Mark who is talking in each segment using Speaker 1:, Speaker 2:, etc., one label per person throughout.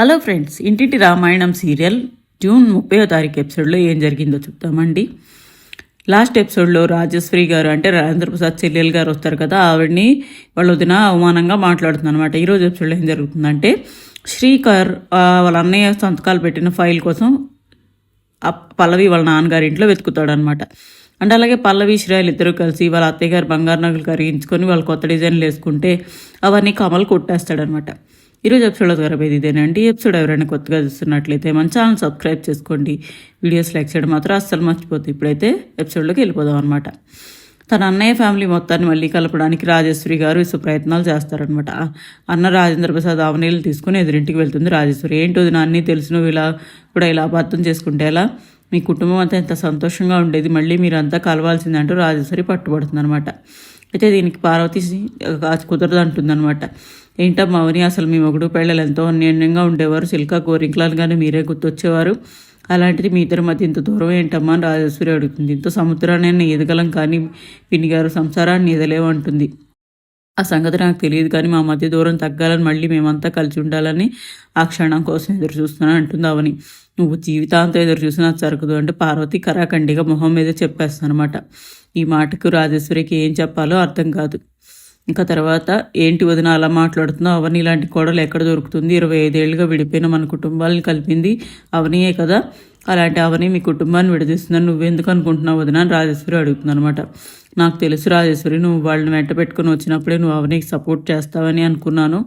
Speaker 1: Hello friends ఇంటింటి Ramayanam serial June ముప్పై తారీఖు ఎపిసోడ్లో ఏం జరిగిందో చెప్తామండి. లాస్ట్ ఎపిసోడ్లో రాజశ్రీ గారు అంటే రాజేంద్రప్రసాద్ చెల్లెలు గారు వస్తారు కదా ఆవిడని వాళ్ళ వదిన అవమానంగా మాట్లాడుతుంది అనమాట ఈరోజు ఎపిసోడ్లో ఏం జరుగుతుందంటే శ్రీకర్ వాళ్ళ అన్నయ్య సంతకాలు పెట్టిన ఫైల్ కోసం పల్లవి వాళ్ళ నాన్నగారి ఇంట్లో వెతుకుతాడనమాట అంటే అలాగే పల్లవి శ్రేయాలు ఇద్దరు కలిసి వాళ్ళ అత్తయ్య గారు బంగారు నగలు కరిగించుకొని వాళ్ళు కొత్త డిజైన్లు వేసుకుంటే అవన్నీ కమలు కొట్టేస్తాడనమాట ఈరోజు ఎపిసోడ్ తరబేది ఇదేనండి ఎపిసోడ్ ఎవరైనా కొత్తగా చూస్తున్నట్లయితే మన ఛానల్ సబ్స్క్రైబ్ చేసుకోండి. వీడియోస్ లైక్ చేయడం మాత్రం అస్సలు మర్చిపోతుంది ఇప్పుడైతే ఎపిసోడ్లోకి వెళ్ళిపోదాం అనమాట తన అన్నయ్య ఫ్యామిలీ మొత్తాన్ని మళ్ళీ కలపడానికి రాజేశ్వరి గారు ఇసు ప్రయత్నాలు చేస్తారనమాట అన్న రాజేంద్ర ప్రసాద్ అవనీలు తీసుకుని ఎదురింటికి వెళ్తుంది రాజేశ్వరి. ఏంటో నా అన్నీ తెలిసి నువ్వు ఇలా కూడా ఇలా అబద్ధం చేసుకుంటే ఎలా? మీ కుటుంబం అంతా ఎంత సంతోషంగా ఉండేది. మళ్ళీ మీరంతా కలవాల్సిందంటూ రాజేశ్వరి పట్టుబడుతుంది అనమాట అయితే దీనికి పార్వతి కుదరదు అంటుందన్నమాట. ఏంటమ్మా అవని? అసలు మీ మొగుడు పెళ్ళలు ఎంతో అన్యోన్యంగా ఉండేవారు. సిల్కా కానీ మీరే గుర్తొచ్చేవారు. అలాంటిది మీ ఇద్దరి మధ్య ఇంత దూరం ఏంటమ్మా అని రాజేశ్వరి అడుగుతుంది. ఇంత సముద్రాన్ని ఎదగలం కానీ వినిగారు సంసారాన్ని ఎదలేమంటుంది ఆ సంగతి నాకు తెలియదు కానీ మా మధ్య దూరం తగ్గాలని మళ్ళీ మేమంతా కలిసి ఉండాలని ఆ క్షణం కోసం ఎదురు చూస్తున్నాను అంటుంది అవని. నువ్వు జీవితాంతం ఎదురు చూసినా సరుకుదు అంటే పార్వతి కరాఖండిగా మొహం మీద చెప్పేస్తాను అనమాట ఈ మాటకు రాజేశ్వరికి ఏం చెప్పాలో అర్థం కాదు. ఇంకా తర్వాత ఏంటి వదిన అలా మాట్లాడుతున్నావు? అవని ఇలాంటి కోడలు ఎక్కడ దొరుకుతుంది? ఇరవై ఐదేళ్ళుగా విడిపోయిన మన కుటుంబాలను కలిపింది అవనియే కదా? అలాంటి అవని మీ కుటుంబాన్ని విడదీస్తుందని నువ్వెందుకు అనుకుంటున్నావు వదిన అని రాజేశ్వరి అడుగుతుంది అనమాట నాకు తెలుసు రాజేశ్వరి నువ్వు వాళ్ళని వెంట పెట్టుకుని వచ్చినప్పుడే నువ్వు అవనికి సపోర్ట్ చేస్తావని అనుకున్నాను.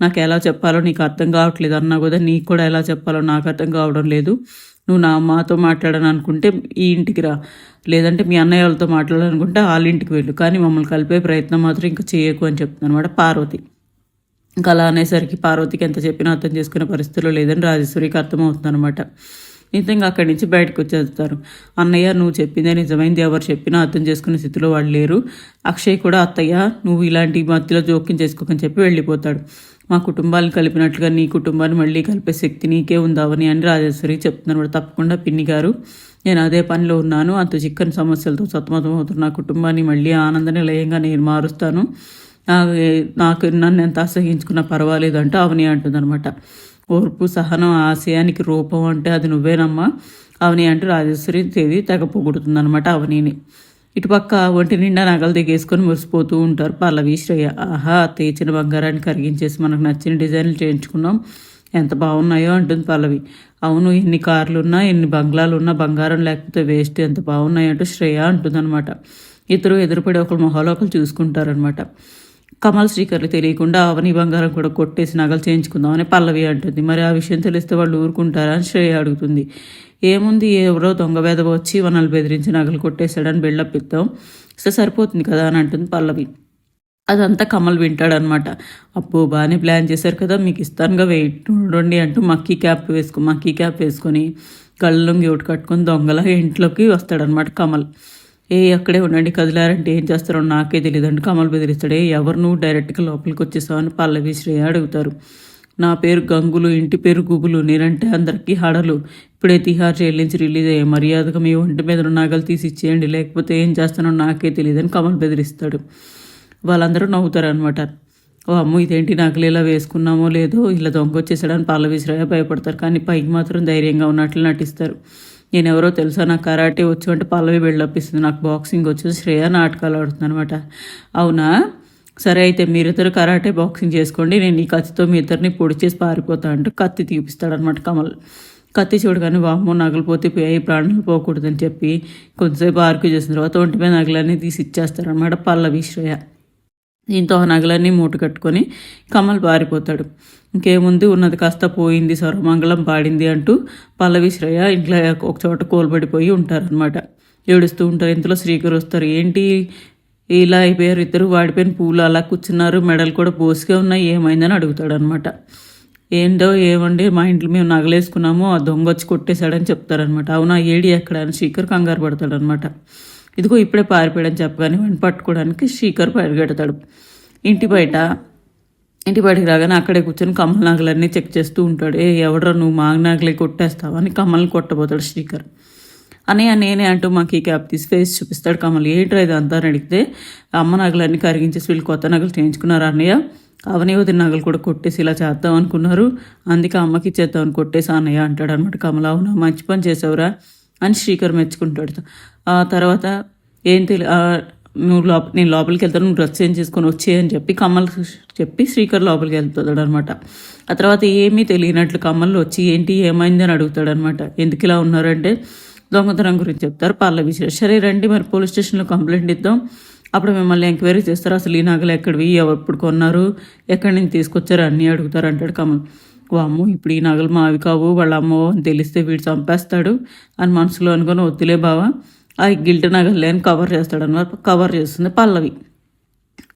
Speaker 1: నాకు ఎలా చెప్పాలో నీకు అర్థం కావట్లేదు అన్నా కూడా నీకు కూడా ఎలా చెప్పాలో నాకు అర్థం కావడం లేదు. నువ్వు నా అమ్మతో మాట్లాడని అనుకుంటే ఈ ఇంటికి రా. లేదంటే మీ అన్నయ్య వాళ్ళతో మాట్లాడాలనుకుంటే వాళ్ళ ఇంటికి వెళ్ళు. కానీ మమ్మల్ని కలిపే ప్రయత్నం మాత్రం ఇంకా చేయకు అని చెప్తుంది అనమాట పార్వతి. ఇంకా అలా అనేసరికి పార్వతికి ఎంత చెప్పినా అర్థం చేసుకునే పరిస్థితిలో లేదని రాజేశ్వరికి అర్థమవుతుంది అనమాట నిజంగా అక్కడి నుంచి బయటకు వచ్చేస్తారు. అన్నయ్య నువ్వు చెప్పిందే నిజమైంది. ఎవరు చెప్పినా అర్థం చేసుకునే స్థితిలో వాళ్ళు లేరు. అక్షయ్ కూడా అత్తయ్య నువ్వు ఇలాంటి మధ్యలో జోక్యం చేసుకోకని చెప్పి వెళ్ళిపోతాడు. మా కుటుంబాలను కలిపినట్లుగా నీ కుటుంబాన్ని మళ్ళీ కలిపే శక్తి నీకే ఉందావని అని రాజేశ్వరి చెప్తున్నాను తప్పకుండా పిన్ని గారు. నేను అదే పనిలో ఉన్నాను. అంత చిక్కని సమస్యలతో సతమతం అవుతున్న నా కుటుంబాన్ని మళ్ళీ ఆనంద నిలయంగా నేను మారుస్తాను. నాకు నాకు నన్ను ఎంత అసహించుకున్నా పర్వాలేదు అంటూ అవని అంటుందన్నమాట. ఓర్పు సహనం ఆశయానికి రూపం అంటే అది నువ్వేనమ్మా. అవని అంటూ రాజేశ్వరి దేవి తెగ పొగుడుతుందనమాట అవనిని. ఇటుపక్క ఒంటి నిండా నగలు దిగేసుకొని మురిసిపోతూ ఉంటారు పల్లవి శ్రేయ. ఆహా తీచిన బంగారాన్ని కరిగించేసి మనకు నచ్చిన డిజైన్లు చేయించుకున్నాం. ఎంత బాగున్నాయో అంటుంది పల్లవి. అవును ఎన్ని కార్లు ఉన్నా ఎన్ని బంగ్లాలు ఉన్నా బంగారం లేకపోతే వేస్ట్ ఎంత బాగున్నాయో అంటూ శ్రేయ అంటుందన్నమాట. ఇద్దరు ఎదురుపడి ఒకరు మొహాలు ఒకరు చూసుకుంటారనమాట కమల్ శ్రీకర్లు తెలియకుండా అవని బంగారం కూడా కొట్టేసి నగలు చేయించుకుందామని పల్లవి అంటుంది. మరి ఆ విషయం తెలిస్తే వాళ్ళు ఊరుకుంటారా అని శ్రేయ అడుగుతుంది. ఏముంది ఎవరో దొంగ బెదవ వచ్చి వనలు బెదిరించి నగలు కొట్టేశాడని బిల్డప్ ఇద్దాం సో సరిపోతుంది కదా అని అంటుంది పల్లవి. అదంతా కమల్ వింటాడనమాట అప్పు బాగానే ప్లాన్ చేశారు కదా మీకు ఇస్తానుగా వెయిట్. ఉండండి అంటూ మక్కీ క్యాప్ వేసుకో మక్కీ క్యాప్ వేసుకొని కళ్ళు ఒకటి కట్టుకొని దొంగలా ఇంట్లోకి వస్తాడనమాట కమల్. ఏ అక్కడే ఉండండి కదిలారంటే ఏం చేస్తారో నాకే తెలియదండి కమల్ బెదిరిస్తాడే ఎవరు నువ్వు డైరెక్ట్గా లోపలికి వచ్చేసావని పల్లవి శ్రేయ అడుగుతారు. నా పేరు గంగులు ఇంటి పేరు గుబులు నేనంటే అందరికీ హడలు. ఇప్పుడే తిహార్ జైలు నుంచి రిలీజ్ అయ్యే మర్యాదగా మీ ఒంటి మీద నగలు తీసి ఇచ్చేయండి లేకపోతే ఏం చేస్తానో నాకే తెలియదని కమల్ బెదిరిస్తాడు. వాళ్ళందరూ నవ్వుతారనమాట ఓ అమ్మ ఇదేంటి నగలు ఇలా వేసుకున్నామో లేదో ఇలా దొంగ వచ్చేసాడని పల్లవి శ్రేయ భయపడతారు. కానీ పైకి మాత్రం ధైర్యంగా ఉన్నట్లు నటిస్తారు. నేను ఎవరో తెలుసా? నాకు కరాటే వచ్చు అంటే పల్లవి వెళ్ళొప్పిస్తుంది. నాకు బాక్సింగ్ వచ్చు. శ్రేయ నాటకాలు ఆడుతుంది అనమాట అవునా? సరే అయితే మీరిద్దరు కరాటే బాక్సింగ్ చేసుకోండి. నేను ఈ కత్తితో మీ ఇద్దరిని పొడి చేసి పారిపోతా అంటూ కత్తి తీపిస్తాడనమాట కమల్. కత్తి చూడగానే వామ్మో నగలు పోతే పోయి ప్రాణాలు పోకూడదని చెప్పి కొద్దిసేపు ఆర్క్యూ చేసిన తర్వాత ఒంటి మీద నగలన్నీ తీసి ఇచ్చేస్తారనమాట పల్లవి శ్రేయ. దీంతో ఆ నగలన్నీ మూట కట్టుకొని కమల్ పారిపోతాడు. ఇంకేముంది? ఉన్నది కాస్త పోయింది. సర్వమంగళం పాడింది అంటూ పల్లవి శ్రేయ ఇంట్లో ఒక చోట కోల్పడిపోయి ఉంటారనమాట ఏడుస్తూ ఉంటారు. ఇంతలో శ్రీకర్ వస్తారు. ఏంటి? ఇలా అయిపోయారు ఇద్దరు. వాడిపోయిన పూలు అలా కూర్చున్నారు. మెడలు కూడా పోసిగా ఉన్నాయి. ఏమైందని అడుగుతాడు అనమాట ఏంటో ఏమండి? మా ఇంట్లో మేము నగలేసుకున్నాము. ఆ దొంగ వచ్చి కొట్టేశాడని చెప్తారనమాట అవునా? ఏడి ఎక్కడ? అని శ్రీకర్ కంగారు పడతాడనమాట ఇదిగో ఇప్పుడే పారిపోయాడని చెప్పగానే వాడిని పట్టుకోవడానికి శ్రీకర్ పరిగెడతాడు ఇంటి బయట ఇంటి బయటకు రాగానే అక్కడే కూర్చొని కమల నాగలన్నీ చెక్ చేస్తూ ఉంటాడు. ఏ ఎవడరా నువ్వు? మాగనాగలే కొట్టేస్తావని అని కమల్ని కొట్టబోతాడు శ్రీకర్ అని నేనే అంటూ మాకు ఈ క్యాప్ తీసి ఫేస్ చూపిస్తాడు కమల్. ఏంట్రా ఇది అంతా అని అడిగితే అమ్మ నగలన్నీ కరిగించేసి వీళ్ళు కొత్త నగలు చేయించుకున్నారు అన్నయ్య. అవని నగలు కూడా కొట్టేసి ఇలా చేద్దాం అనుకున్నారు. అందుకే అమ్మకి ఇచ్చేద్దామని కొట్టేసి అన్నయ్య అంటాడు అనమాట కమల. అవునా? మంచి పని చేసావురా. అని శ్రీకర్ మెచ్చుకుంటాడు. ఆ తర్వాత ఏం తెలి నువ్వు లోప నేను లోపలికి వెళ్తాను నువ్వు డ్రెస్ చేంజ్ చేసుకొని వచ్చే అని చెప్పి కమ్మల్ చెప్పి శ్రీకర్ లోపలికి వెళ్తాడు అనమాట ఆ తర్వాత ఏమీ తెలియనట్లు కమ్మలు వచ్చి ఏంటి ఏమైంది? అని అడుగుతాడు అనమాట ఎందుకు ఇలా ఉన్నారంటే దొంగతనం గురించి చెప్తారు పల్లవి సరే రండి మరి పోలీస్ స్టేషన్లో కంప్లైంట్ ఇద్దాం. అప్పుడు మిమ్మల్ని ఎంక్వైరీ చేస్తారు. అసలు ఈ నగలు ఎక్కడివి? ఎవరు ఎప్పుడు కొన్నారు? ఎక్కడి నుంచి తీసుకొచ్చారు? అన్నీ అడుగుతారు అంటాడు కమల్. వాము. ఇప్పుడు ఈ నగలు మావి కావు వాళ్ళ అమ్మో అని తెలిస్తే వీడు చంపేస్తాడు అని మనసులో అనుకుని వద్దులే బావా. ఆ గిల్ట్ నగలే అని కవర్ చేస్తాడు అనమాట కవర్ చేస్తుంది పల్లవి.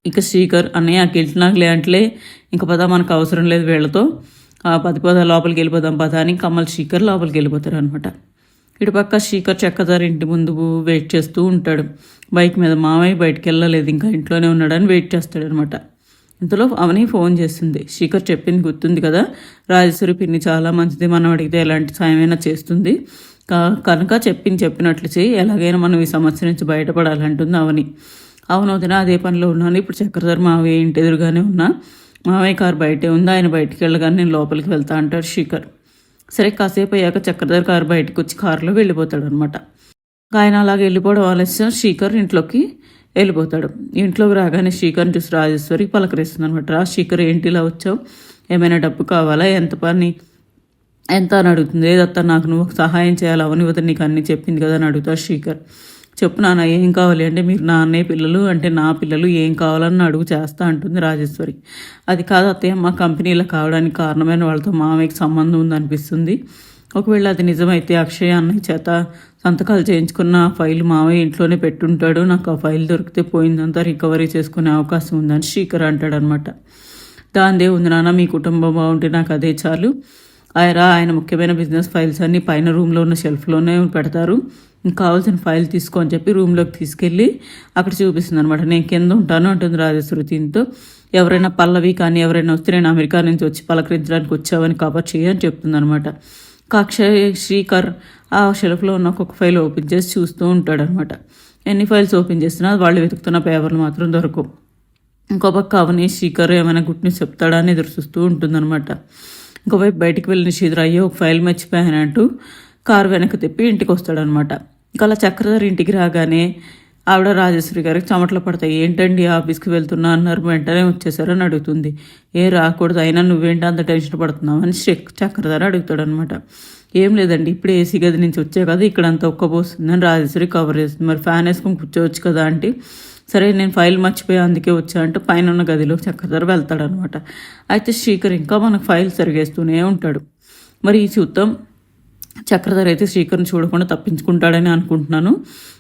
Speaker 1: ఇక శ్రీకర్ అన్నయ్య ఆ గిల్ట్ నగలే అంటలే. ఇంక పద మనకు అవసరం లేదు వీళ్ళతో. ఆ పది పద లోపలికి వెళ్ళిపోదాం పద అని కమల్ శ్రీకర్ లోపలికి వెళ్ళిపోతారు అనమాట ఇటుపక్క శ్రీకర్ చెక్కదారి ఇంటి ముందు వెయిట్ చేస్తూ ఉంటాడు. బైక్ మీద మామయ్య బయటికి వెళ్ళలేదు ఇంకా ఇంట్లోనే ఉన్నాడని వెయిట్ చేస్తాడు అనమాట ఇంతలో అవని ఫోన్ చేస్తుంది. శిఖర్ చెప్పింది గుర్తుంది కదా? రాజేశ్వరి పిన్ని చాలా మంచిది. మనం అడిగితే ఎలాంటి సాయమైనా చేస్తుంది. కనుక చెప్పింది చెప్పినట్లు చేయి. ఎలాగైనా మనం ఈ సమస్య నుంచి బయటపడాలంటుంది అవని. అవును వదిన అదే పనిలో ఉన్నాను. ఇప్పుడు చక్రధర్ మావయ్య ఇంటి ఎదురుగానే ఉన్నా. మావయ్య కారు బయటే ఉంది. ఆయన బయటికి వెళ్ళగానే నేను లోపలికి వెళ్తా అంటాడు శిఖర్. సరే కాసేపు అయ్యాక చక్రధర్ కారు బయటకు వచ్చి కారులో వెళ్ళిపోతాడు అనమాట ఆయన అలాగ వెళ్ళిపోవడం ఆలస్యం. శీకర్ ఇంట్లోకి వెళ్ళిపోతాడు. ఇంట్లోకి రాగానే శ్రీకర్ని చూసి రాజేశ్వరికి పలకరిస్తుంది అనమాట రా శ్రీకర్ ఏంటి ఇలా వచ్చావు? ఏమైనా డబ్బు కావాలా? ఎంత పని? ఎంత అని అడుగుతుంది. ఏదత్తా నాకు నువ్వు సహాయం చేయాలి. అవని వద్ద నీకు అన్ని చెప్పింది కదా అని అడుగుతా శ్రీకర్ చెప్పు నాన్న ఏం కావాలి? అంటే మీరు నా అన్నయ్య పిల్లలు అంటే నా పిల్లలు ఏం కావాలని అడుగు చేస్తా అంటుంది రాజేశ్వరి. అది కాదు అత్తయ్య మా కంపెనీలో కావడానికి కారణమైన వాళ్ళతో మామయ్యకి సంబంధం ఉందనిపిస్తుంది. ఒకవేళ అది నిజమైతే అక్షయ అన్నయ్య చేత సంతకాలు చేయించుకున్న ఆ ఫైల్ మావయ్య ఇంట్లోనే పెట్టుంటాడు. నాకు ఆ ఫైల్ దొరికితే పోయిందంతా రికవరీ చేసుకునే అవకాశం ఉందని శ్రీకర్ అంటాడనమాట దాందే ఉంది నాన్న మీ కుటుంబం బాగుంటే నాకు అదే చాలు. ఆయన ఆయన ముఖ్యమైన బిజినెస్ ఫైల్స్ అన్నీ పైన రూమ్లో ఉన్న షెల్ఫ్లోనే పెడతారు. కావాల్సిన ఫైల్ తీసుకో అని చెప్పి రూమ్లోకి తీసుకెళ్ళి అక్కడ చూపిస్తుంది అనమాట నేను కింద ఉంటాను అంటుంది రాజశ్రుతితో ఎవరైనా పల్లవి కానీ ఎవరైనా వస్తే నేను అమెరికా నుంచి వచ్చి పలకరించడానికి వచ్చావని కవర్ చేయని చెప్తుంది అనమాట అక్షయ్ శ్రీకర్ ఆ షెల్ఫ్లో ఉన్న ఒక్కొక్క ఫైల్ ఓపెన్ చేసి చూస్తూ ఉంటాడనమాట. ఎన్ని ఫైల్స్ ఓపెన్ చేసినా వాళ్ళు వెతుకుతున్న పేపర్లు మాత్రం దొరకవు ఇంకో పక్క అవని శ్రీకర్ ఏమైనా గుట్ని చెప్తాడా అని ఎదురు చూస్తూ ఉంటుందన్నమాట. ఇంకోవైపు బయటికి వెళ్ళిన శ్రీధర్ అయ్యో ఒక ఫైల్ మర్చిపోయానంటూ కారు వెనక్కి తిప్పి ఇంటికి వస్తాడనమాట. ఇంకా అలా చక్రధర్ ఇంటికి రాగానే ఆవిడ రాజేశ్వరి గారికి చెమటలు పడతాయి. ఏంటండి ఆఫీస్కి వెళ్తున్నా? అన్నారు. వెంటనే వచ్చేసారని అడుగుతుంది. ఏ రాకూడదు. అయినా నువ్వేంటి అంత టెన్షన్ పడుతున్నావని చెక్ శ్రీ- చక్రధర అడుగుతాడనమాట ఏం లేదండి. ఇప్పుడు ఏసీ గది నుంచి వచ్చే కదా ఇక్కడ అంత ఒక్కబోస్తుందని రాజేశ్వరి కవర్ చేస్తుంది. మరి ఫ్యాన్ వేసుకొని కూర్చోవచ్చు కదా అంటే సరే నేను ఫైల్ మర్చిపోయి అందుకే వచ్చా అంటే పైన ఉన్న గదిలో చక్రధర వెళ్తాడనమాట అయితే శ్రీకర్ ఇంకా మనకు ఫైల్ సరిగేస్తూనే ఉంటాడు. మరి ఈ చూద్దాం. చక్రధర్ అయితే శ్రీకర్ని చూడకుండా తప్పించుకుంటాడని అనుకుంటున్నాను.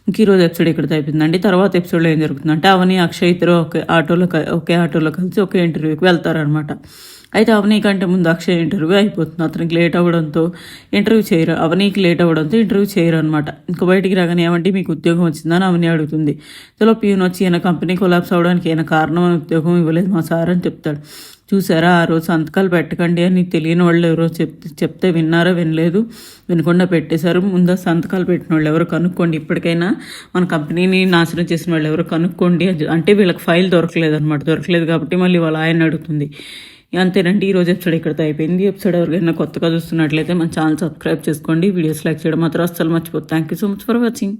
Speaker 1: ఇంక ఈరోజు ఎపిసోడ్ ఇక్కడ అయిపోయిందండి. తర్వాత ఎపిసోడ్లో ఏం జరుగుతుందంటే అవని అక్షయ్ ఇద్దరు ఒకే ఆటోలో ఒకే ఆటోలో కలిసి ఒకే ఇంటర్వ్యూకి వెళ్తారనమాట అయితే అవనీ కంటే ముందు అక్షయ్ ఇంటర్వ్యూ అయిపోతుంది. అతనికి లేట్ అవ్వడంతో ఇంటర్వ్యూ చేయరు. అవనీకి లేట్ అవ్వడంతో ఇంటర్వ్యూ చేయరు అనమాట ఇంకా బయటికి రాగానే ఏమంటే మీకు ఉద్యోగం వచ్చిందని అవని అడుగుతుంది. ఇందులో పీయూన్ వచ్చి ఈయన కంపెనీ కొలాప్స్ అవడానికి ఈయన కారణం ఉద్యోగం ఇవ్వలేదు మా సార్ అని చెప్తాడు. చూసారా? ఆ రోజు సంతకాలు పెట్టకండి అని తెలియని వాళ్ళు ఎవరో చెప్తే చెప్తే విన్నారా వినలేదు. వినకుండా పెట్టేశారు. ముందు సంతకాలు పెట్టిన వాళ్ళు ఎవరో కనుక్కోండి. ఇప్పటికైనా మన కంపెనీని నాశనం చేసిన వాళ్ళు ఎవరో కనుక్కోండి. అంటే వీళ్ళకి ఫైల్ దొరకలేదు అనమాట దొరకలేదు కాబట్టి మళ్ళీ వాళ్ళ ఆయన అడుగుతుంది. అంతేనండి ఈ రోజు ఎపిసోడ్ ఇక్కడితో అయిపోయింది. ఎపిసోడ్ ఎవరికైనా కొత్తగా చూస్తున్నట్లయితే మన ఛానల్ సబ్స్క్రైబ్ చేసుకోండి. వీడియోస్ లైక్ చేయడం మాత్రం అస్సలు మర్చిపోతుంది thank you so much for watching